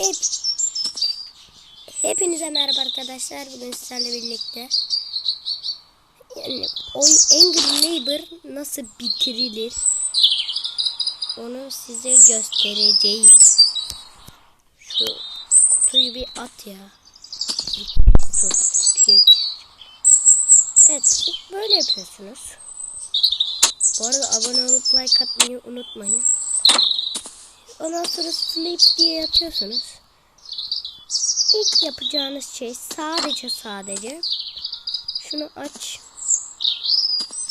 Hep, hepinize merhaba arkadaşlar. Bugün sizlerle birlikte yani oyun Angry Neighbor nasıl bitirilir onu size göstereceğim. Şu kutuyu bir at ya. Kutu. İhtiyacım. Evet böyle yapıyorsunuz. Bu arada abone olup like atmayı unutmayın. Ondan sonra sleep diye yatıyorsunuz. İlk yapacağınız şey sadece sadece şunu aç.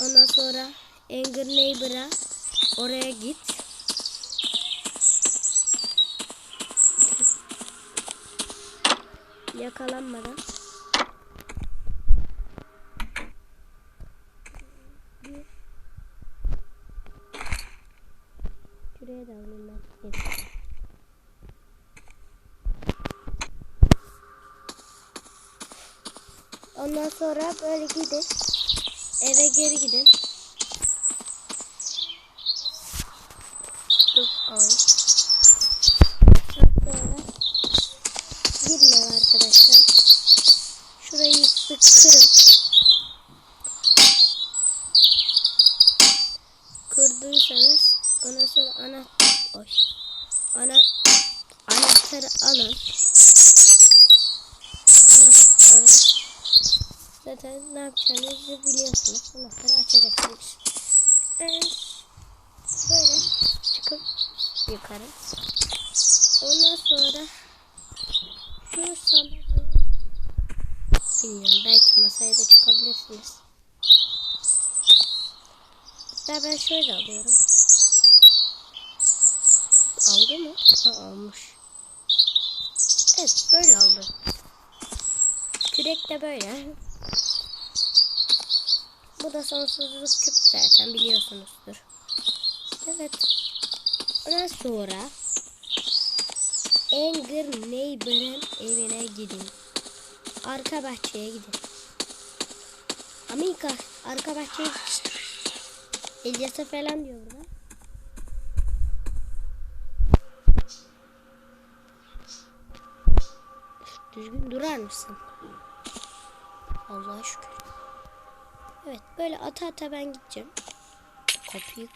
Ondan sonra Anger Neighbor'a oraya git. Yakalanmadan. Bir. Evet. Ondan sonra böyle gidin. Eve geri gidin. Dur, ay. Sonra eve arkadaşlar. Şurayı bir kırın. Kırdıysanız ondan sonra ana oy. Ana anahtarı alın. Sonra zaten ne yapacağınızı biliyorsunuz. Anahtarı açacaksınız. Evet. Böyle çıkın yukarı. Ondan sonra şu sandalyeyi bilmiyorum belki masaya da çıkabilirsiniz. Hatta ben şöyle alıyorum. Aldı mı? Ha almış. Evet böyle oldu. Kürek de böyle. Bu da sonsuzluk küp zaten biliyorsunuzdur. Evet. Ondan sonra Anger Neighbor'ın evine gidin. Arka bahçeye gidin. Amerika arka bahçeye İlyas'a falan diyor burada. Düzgün durar mısın? Allah'a şükür. Evet böyle ata ata ben gideceğim. Kapıyı.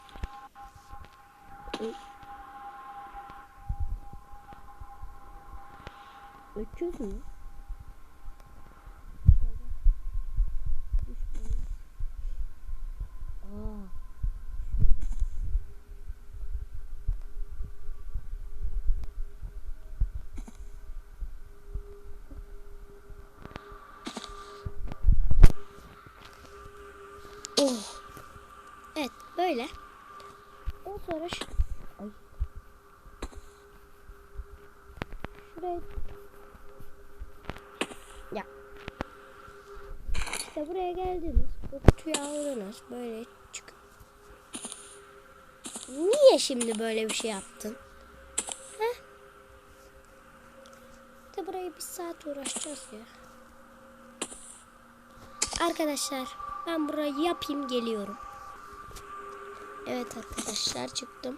Öküz mü? Aa. Oh. Evet böyle. Ondan sonra şu... Ay. Şuraya... Ya. İşte buraya geldiniz. Bu kutuyu aldınız. Böyle çıkın. Niye şimdi böyle bir şey yaptın? Heh. De burayı bir saat uğraşacağız ya. Arkadaşlar ben burayı yapayım geliyorum. Evet arkadaşlar çıktım.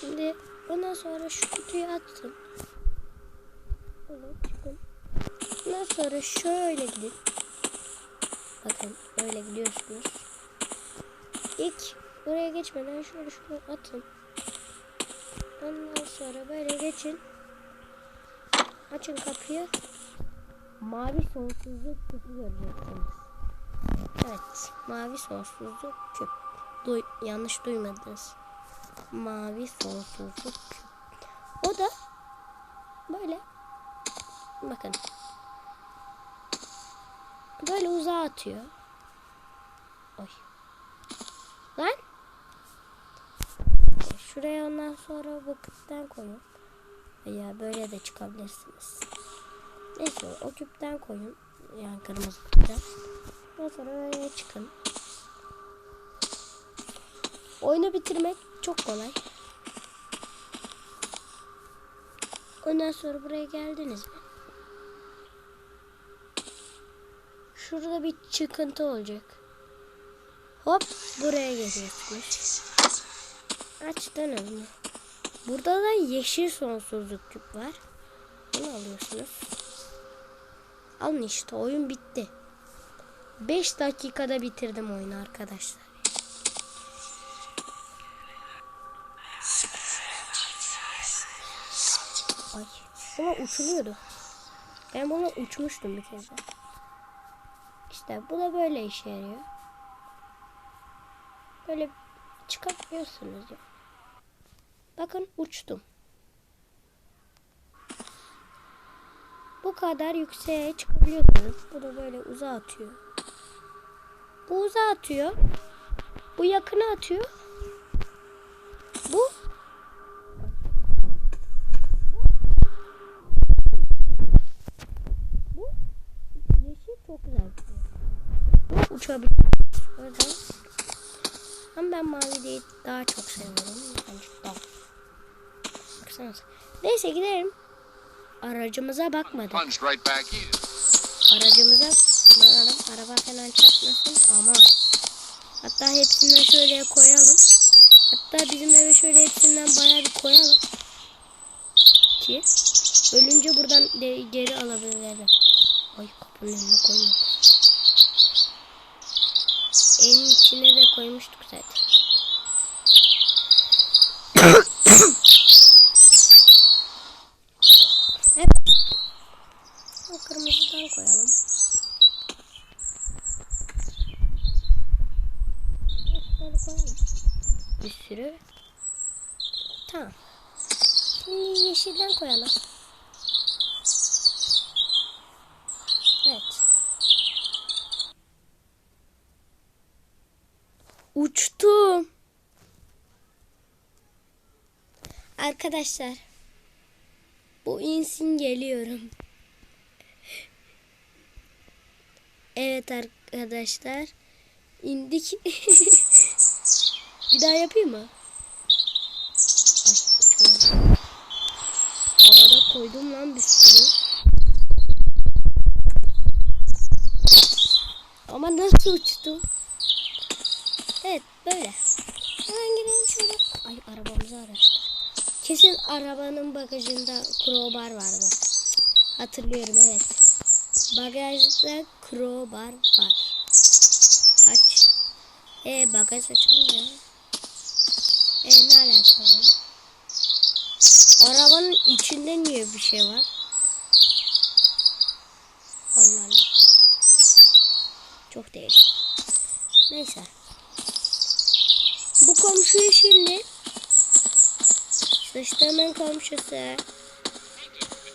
Şimdi ondan sonra şu kutuyu attım. Evet çıkın. Ondan sonra şöyle gidin. Bakın öyle gidiyorsunuz. İlk buraya geçmeden şöyle şunu atın. Ondan sonra böyle geçin. Açın kapıyı. Mavi sonsuzluk küpü göreceksiniz. Evet. Mavi sonsuzluk küp. Duy yanlış duymadınız. Mavi sonsuzluk. O da böyle bakın böyle uzağa atıyor. Oy. Lan. Şuraya ondan sonra küpten koyun. Veya böyle de çıkabilirsiniz. Neyse o küpten koyun. Yani kırmızı küpten. Ondan sonra böyle çıkın. Oyunu bitirmek çok kolay. Ondan sonra buraya geldiniz mi? Şurada bir çıkıntı olacak. Hop buraya geliyorsunuz. Açtınız mı? Burada da yeşil sonsuzluk küp var. Bunu alıyorsunuz. Alın işte oyun bitti. 5 dakikada bitirdim oyunu arkadaşlar. Ay, buna uçuluyordu. Ben buna uçmuştum bir kez. İşte bu da böyle işe yarıyor. Böyle çıkabiliyorsunuz ya. Bakın uçtum. Bu kadar yükseğe çıkabiliyorsunuz. Bu da böyle uzağa atıyor. Bu uzağa atıyor. Bu yakına atıyor. Bu Bu yeşil çok güzel. Öyle. Ama ben mavi değil daha çok seviyorum. Bence daha. Baksanıza. Neyse gidelim. Aracımıza bakmadık. Aracımıza bakalım. Araba falan çarpmasın. Ama hatta hepsinden şöyle koyalım. Hatta bizim eve şöyle hepsinden bayağı bir koyalım. Ki ölünce buradan de, geri alabilelim. Ay kapının önüne koyma. En içine de koymuştuk zaten. evet. O kırmızıdan koyalım. Bir sürü. Tamam. Şimdi yeşilden koyalım. Evet. Uçtum. Arkadaşlar. Bu insin geliyorum. Evet arkadaşlar. İndik. Bir daha yapayım mı? Havada koydum lan bir sürü. Ama nasıl uçtum? Böyle. Hemen girelim şöyle. Ay arabamızı araçtı. Kesin arabanın bagajında crowbar vardı. Hatırlıyorum evet. Bagajda crowbar var. Aç. E bagaj açılmıyor. E ne alakalı? Arabanın içinde niye bir şey var? Allah Allah. Çok değişik. Neyse. Bu komşuyu şimdi komşusu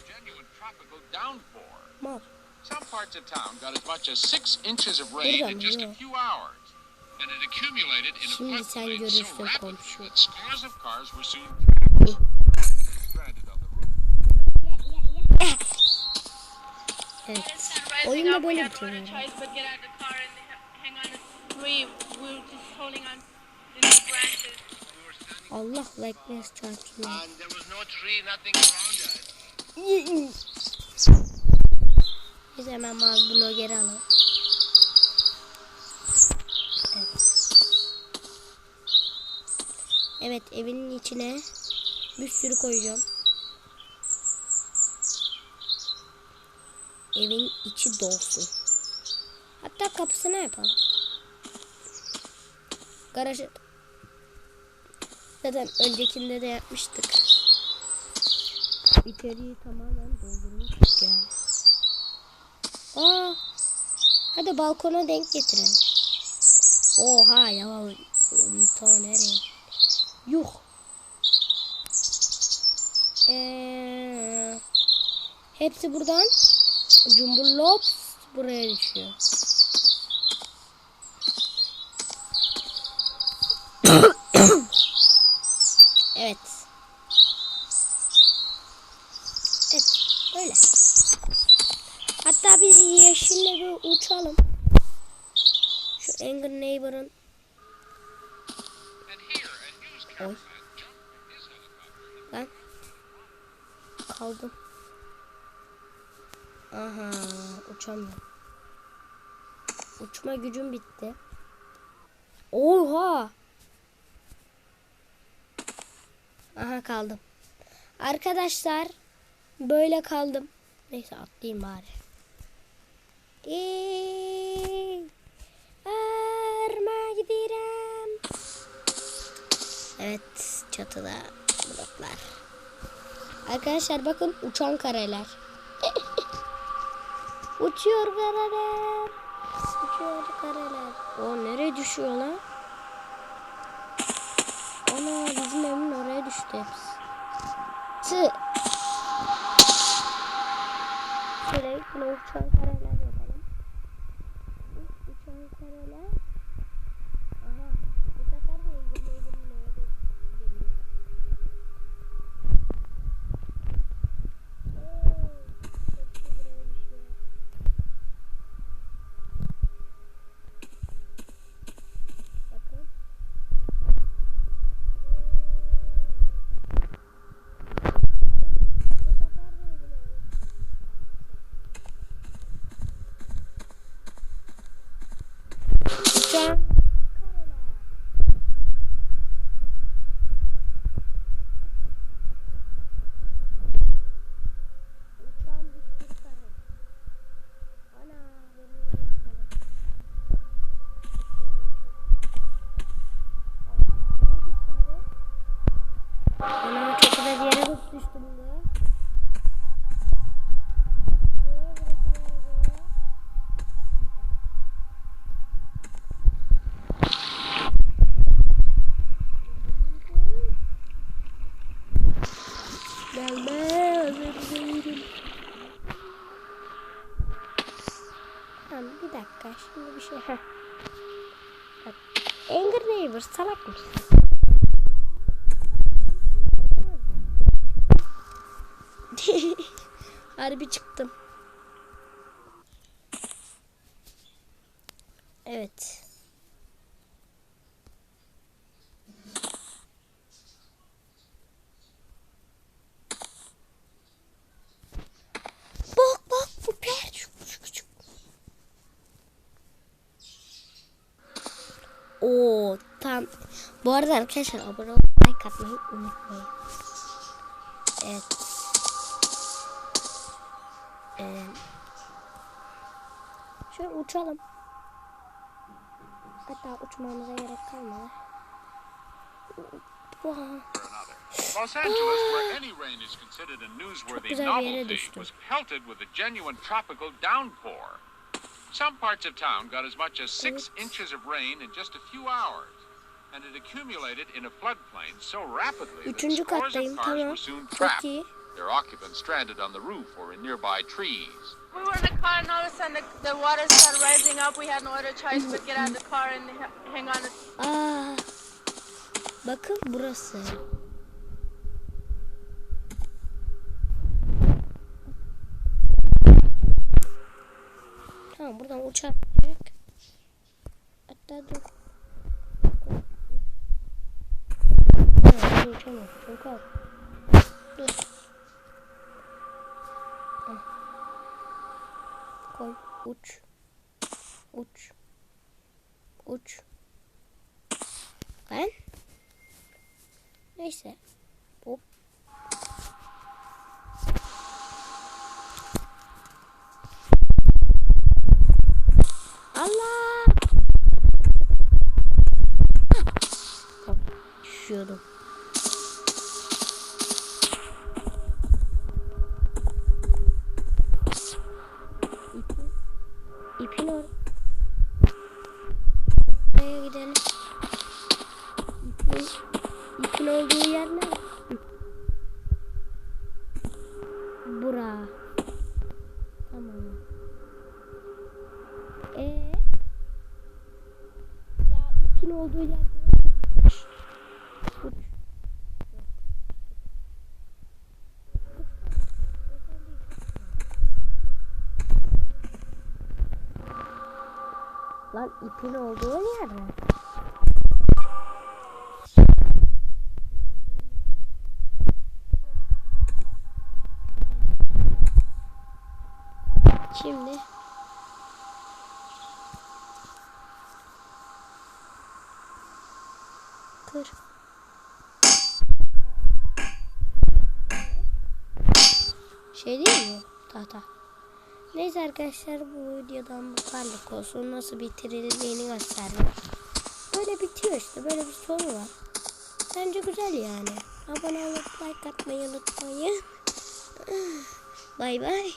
genuine tropical downpour. mal. Some parts of town got as much as six inches of rain Buradan in just a few hours. And it accumulated in a floodplain so rapidly that scores of cars were soon stranded on the roof. Evet. Oyun da böyle bitiyor Allah bekles çarpsın. And there was no tree, nothing around us. Biz hemen mavi bloğu geri alalım. Evet. Evet evinin içine bir sürü koyacağım. Evin içi dolsun. Hatta kapısına yapalım. Garajı zaten öncekinde de yapmıştık. İçeriği tamamen doldurmuştuk yani. Aa, hadi balkona denk getirelim. Oha ya. Ta nereye? Yuh. Ee, hepsi buradan cumburlops buraya düşüyor. evet. Evet. Öyle. Hatta biz yeşille bir uçalım. Şu Anger Neighbor'ın helicopter ben kaldım. Aha uçamıyorum. Uçma gücüm bitti. Oha. Aha kaldım. Arkadaşlar Böyle kaldım. Neyse atlayayım bari. Eee, Arma. Evet çatıda bloklar. Arkadaşlar bakın uçan kareler. Uçuyor kareler. Uçuyor kareler. O nereye düşüyor lan? Ana bizim evin oraya düştü hepsi. Tı. Şöyle yine uçan kareler yapalım. Uçan kareler. Aha. Bu sefer de indirme indirmeye de geliyor. Oo, hepsi buraya düşüyor. Bakın. Bu sefer de indirmeye Uçan kareler. Uçan bir sürü kare. Ana benim yere gitmedi. Ana çok da bir yere düştüm bu. Burası nerede? Gelme hazır değilim. Tamam bir dakika şimdi bir şey. Heh. Angry Neighbor salak mısın? Harbi çıktım. Evet. Bak bak bu per küçük küçük. Oo tam. Bu arada arkadaşlar abone olup like atmayı unutmayın. Evet. Ee, şöyle uçalım. Hatta uçmamıza gerek kalmadı. Los Angeles, where any rain is considered a newsworthy güzel bir yere novelty, was pelted with a genuine tropical downpour. Some parts of town got as much as six inches of rain in just a few hours. And it accumulated in a floodplain so rapidly that scores of cars were soon trapped. Their occupants stranded on the roof or in nearby trees. We were in the car and all of a sudden the, the water started rising up. We had no other choice but get out of the car and hang on. Aa, bakın burası. Tamam buradan uçak. Hatta dur. Ha, dur, uçamam. Çok az. Dur. Koy. Uç. Uç. Uç. Ben? Neyse. Hop. Allah! Tamam, Düşüyordum. Ee? Ya ipin olduğu yer burası. Uç. Lan ipin olduğu yer mi? Şimdi kır. Şey değil mi? Tahta. Neyse arkadaşlar bu videodan bu karlık olsun. Nasıl bitirildiğini gösterdim. Böyle bitiyor işte. Böyle bir sonu var. Bence güzel yani. Abone olup like atmayı unutmayın. bay bay.